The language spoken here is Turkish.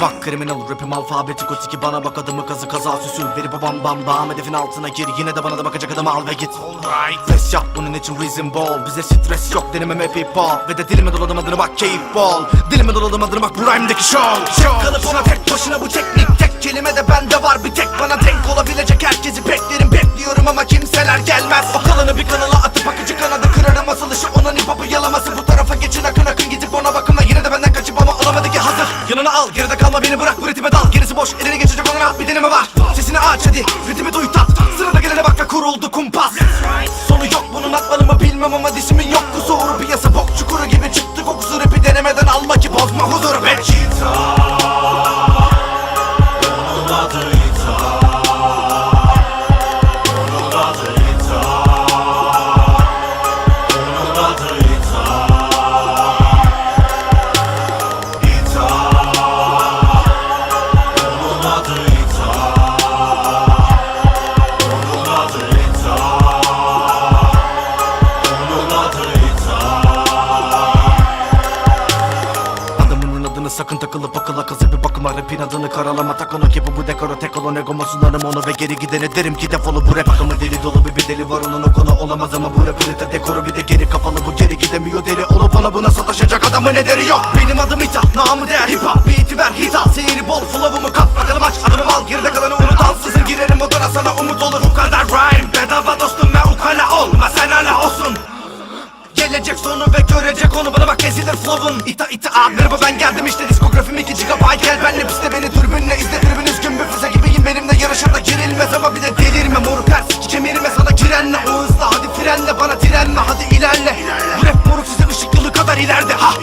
Bak kriminal rapim alfabetik o tiki bana bak adımı kazı kaza süsü. Biri babam bam bam hedefin altına gir. Yine de bana da bakacak adamı al ve git. Alright. Ses yap bunun için reason ball Bize stres yok denemem hep hip hop. Ve de dilime doladım adını bak keyif bol. Dilime doladım adını bak bu rhyme'deki show. Show. Kalıp ona tek başına bu teknik Tek kelime de bende var. Bir tek Bana denk olabilecek herkesi beklerim Bekliyorum ama kimseler gelmez. O kalanı bir kanala atıp akıcı kanadı kırarım. Asılışı onun hip hop'u yalaması. Bu tarafa geçin deneme var Sesini aç hadi. Ritmi duy tat. Sırada gelene bak ve kuruldu kumpas. Sonu yok bunun atmalı mı bilmem ama dişimin yok. Kusuru Piyasa bok çukuru gibi çıktı kokusu Rapi denemeden alma ki bozma huzuru Ve sakın takılıp akıla kazı bir bakıma rapin adını karalama. Takın o gibi bu dekora tek olan egomu sunarım onu ve geri gidene derim ki defolu bu rap akımı deli dolu bir bir deli var onun o konu olamaz ama bu rapin de dekoru bir de geri kapalı bu geri gidemiyor deli olup ona buna sataşacak adamın ederi yok. Benim adım İta namı değer hip hop. Beat'i ver hita Seyri bol flow'umu ve flow'un İta ita a merhaba ben geldim işte. Diskografim 2 GB gel benle piste beni türbünle izle. Tribün üzgün bir füze gibiyim. Benimle yarışana girilmez ama bir de delirme. Moruk her siki kemirme sana girenle o hızla. Hadi frenle bana direnme. Hadi ilerle, ilerle. bu rap moruk size ışık yılı kadar ileride. Ha